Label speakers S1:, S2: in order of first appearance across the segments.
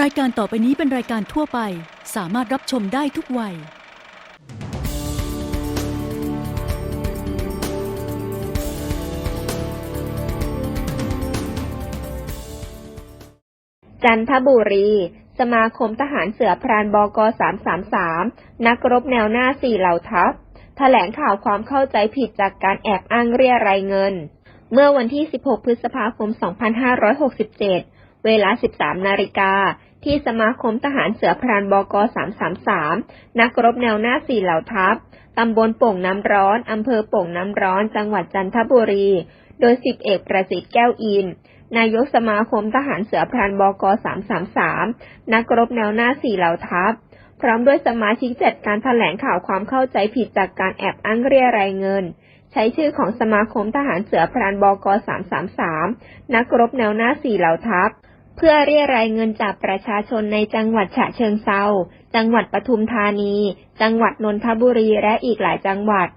S1: รายการต่อไปนี้เป็นรายการทั่วไป สามารถรับชมได้ทุกวัย
S2: จันทบุรี สมาคมทหารเสือพรานบก 333 นักรบแนวหน้าสี่เหล่าทัพ แถลงข่าวความเข้าใจผิดจากการแอบอ้างเรียรายเงิน เมื่อวันที่ 16 พฤษภาคม 2567 เวลา 13 นาฬิกา ที่สมาคมทหารเสือพรานบก 333 นักรบแนวหน้าสี่เหล่าทัพ ตำบลโป่งน้ำร้อน อำเภอโป่งน้ำร้อน จังหวัดจันทบุรี โดยสิบเอกประสิทธิ์แก้วอิน นายกสมาคมทหารเสือพรานบก 333 นักรบแนวหน้าสี่เหล่าทัพ พร้อมด้วยสมาชิกจัดการแถลงข่าวความเข้าใจผิดจากการแอบอ้างเรียรายเงินใช้ชื่อของสมาคมทหารเสือพรานบก333 นักรบแนวหน้าสี่เหล่าทัพ เพื่อเรียรายเงินจากประชาชนในจังหวัดฉะเชิงเซา จังหวัดปทุมธานี จังหวัดนนทบุรีและอีกหลายจังหวัด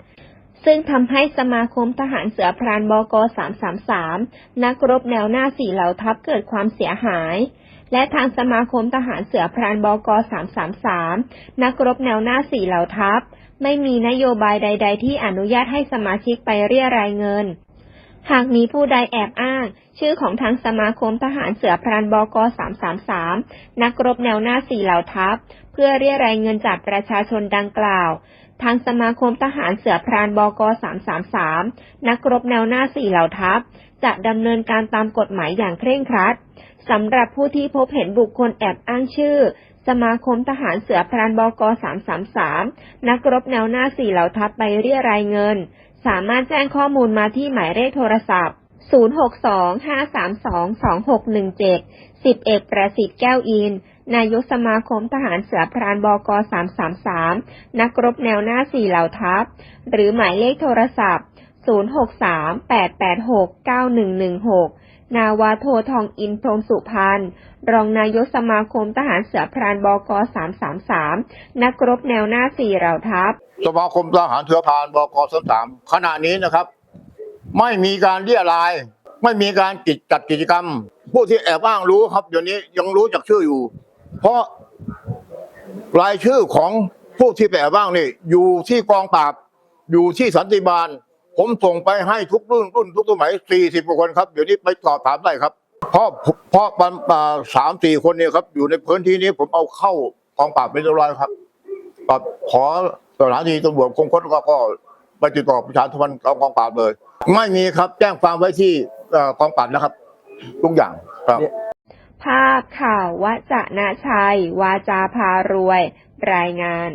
S2: ซึ่งทำให้สมาคมทหารเสือพรานบก 333 นักรบแนวหน้าสี่เหล่าทัพเกิดความเสียหาย และทางสมาคมทหารเสือพรานบก 333 นักรบแนวหน้าสี่เหล่าทัพ ไม่มีนโยบายใด ๆ ที่อนุญาตให้สมาชิกไปเรียรายเงิน หากมีผู้ใดแอบอ้าง ชื่อของทางสมาคมทหารเสือพรานบก333 นักรบแนวหน้าสี่เหล่าทัพ เพื่อเรียรายเงินจากประชาชนดังกล่าว ทางสมาคมทหารเสือพรานบก333 นักรบแนวหน้าสี่เหล่าทัพ จะดำเนินการตามกฎหมายอย่างเคร่งครัดสำหรับผู้ที่พบเห็นบุคคลแอบอ้างชื่อ สมาคมทหารเสือพรานบก333 นักรบแนวหน้าสี่เหล่าทัพไปเรียรายเงิน สามารถแจ้งข้อมูลมาที่หมายเลขโทรศัพท์ 062-532-2617สิบเอกประสิทธิ์แก้วอิน นายกสมาคมทหารเสือพรานบก333 นักรบแนวหน้าสี่เหล่าทัพ หรือหมายเลขโทรศัพท์ 063-886-9116 นาวาโททองอินพรมสุพันธ์รองนายกสมาคมทหารเสือพรานบก333 นักรบแนวหน้าสี่เหล่าทัพ
S3: สมาคมทหารเสือพรานบกสามขณะนี้นะครับ ไม่มีการเรียราย ไม่มีการกิจจัดกิจกรรม ผู้ที่แอบอ้างรู้ครับเดี๋ยวนี้ยังรู้จักชื่ออยู่ เพราะรายชื่อของผู้ที่แอบอ้างนี่ อยู่ที่กองปราบอยู่ที่สันติบาล ผมส่งไปให้ทุกรุ่นรุ่นทุกสมัยสี่สิบกว่าคนครับ เดี๋ยวนี้ไปสอบถามได้ครับเพราะเพราะมันสามสี่คนเนี่ยครับอยู่ในพื้นที่นี้ผมเอาเข้ากองปราบเป็นเรียบร้อยครับครับขอสถานีตำรวจคงค้นก็ก็ไปติดต่อประชาชนกองปราบเลย ไม่มีครับแจ้งความไว้ที่เอ่อกองปราบนะครับ ทุกอย่างครับ
S2: ภาพข่าววจนะชัย วาจาพารวย รายงาน